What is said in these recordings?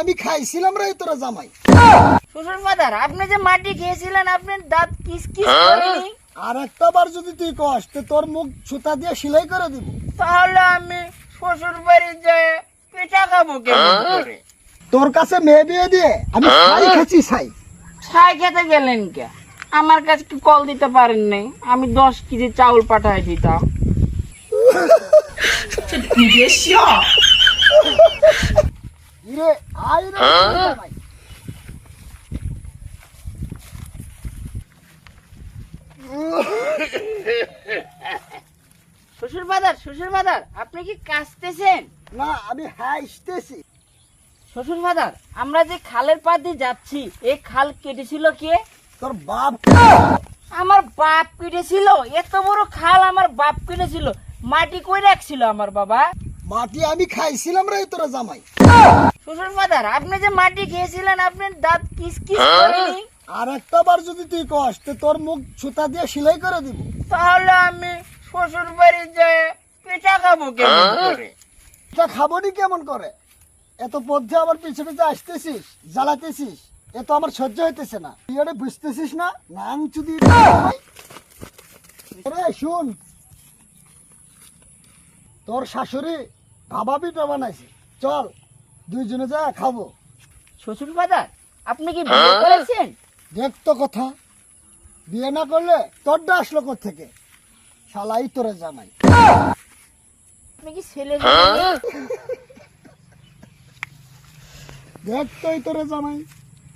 আমি খাইছিলাম রে তোরা জামাই। শ্বশুর ফাদার আপনি যে মাটি খেয়েছিলেন আপনার দাঁত কিস কিস করেনি আর একটা বার যদি তুই কস তো তোর মুখ সুতা দিয়ে সেলাই করে দিব। তাহলে আমি শ্বশুর বাড়ি যেয়ে পিঠা খাব কেমন করে? তোর কাছে মেয়ে বিয়ে দিয়ে আমি ছাই খেছি ছাই। ছাই খেতে গেলেন কে? আমার কাছে কি কল দিতে পারেন নাই? আমি দশ কেজি চাউল পাঠাই দিতাম। ইরে আই রে জামাই। শ্বশুর ফাদার শ্বশুর ফাদার আপনি কি কাশতেছেন? না আমি হাসতেছি। শ্বশুর ফাদার আমরা যে খালের পা দিয়ে যাচ্ছি এই খাল কেটেছিল কে? তোর বাপ। আমার বাপ কেটেছিল এত বড় খাল আমার বাপ কেটেছিল মাটি কই রাখছিল আমার বাবা? মাটি আমি খাইছিলাম রে তোরা জামাই। শ্বশুর ফাদার আপনি যে মাটি খেয়েছিলেন আপনার দাঁত কিস কিস করেনি আর একটা বার যদি তুই কস তো তোর মুখ সুতা দিয়ে সেলাই করে দিব। তাহলে আমি শ্বশুর বাড়ি যেয়ে পিঠা খাব কেমন করে? এটা খাবনি কেমন করে? এত পথে আমার পিছে পিছে আসতেছিস জ্বালাতেছিস এ তো আমার সহ্য হইতেছে না। তুই এটা বুঝতেছিস না? নাং চুদি রে শুন। তোর শাশুড়ি ভাবা পিঠা বানাইছে। চল দুইজনে যা খাব। শ্বশুর ফাদার আপনি কি বিয়ে করেছেন? দেখ তো কথা। বিয়ে না করলে তোরটা আসলো থেকে শালাই তোরে জামাই। আপনি কি ছেলে মেয়ে? দেখ তোই তোরে জামাই।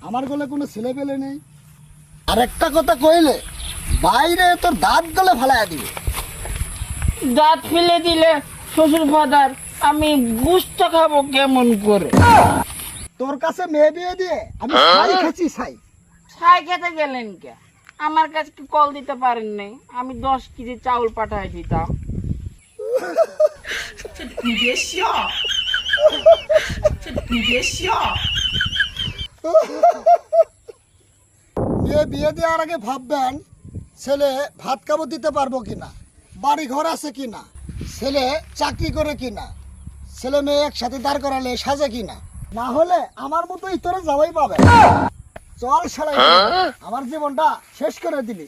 আমার গলে কোনো ছেলে পেলে নেই। আর একটা কথা কইলে বাইরে তোর দাঁত গলে ফালাই দিবে। দাঁত ফেলে দিলে শ্বশুর ফাদার আমি গুস্ত খাব কেমন করে? তোর কাছে মেয়ে বিয়ে দিয়ে আমি ছাই খেছি ছাই। ছাই খেতে গেলেন কে? আমার কাছে কি কল দিতে পারেন নাই? আমি দশ কেজি চাউল পাঠাই দিতাম। বিয়ে বিয়ে দেওয়ার আগে ভাববেন ছেলে ভাত কাপড় দিতে পারব কিনা? বাড়ি ঘর আছে কিনা? ছেলে চাকরি করে কিনা? ছেলে মেয়ে একসাথে দাঁড় করালে সাজে কিনা? না হলে আমার মতো ইতরে যাওয়াই পাবে। চল সালাই আমার জীবনটা শেষ করে দিলি।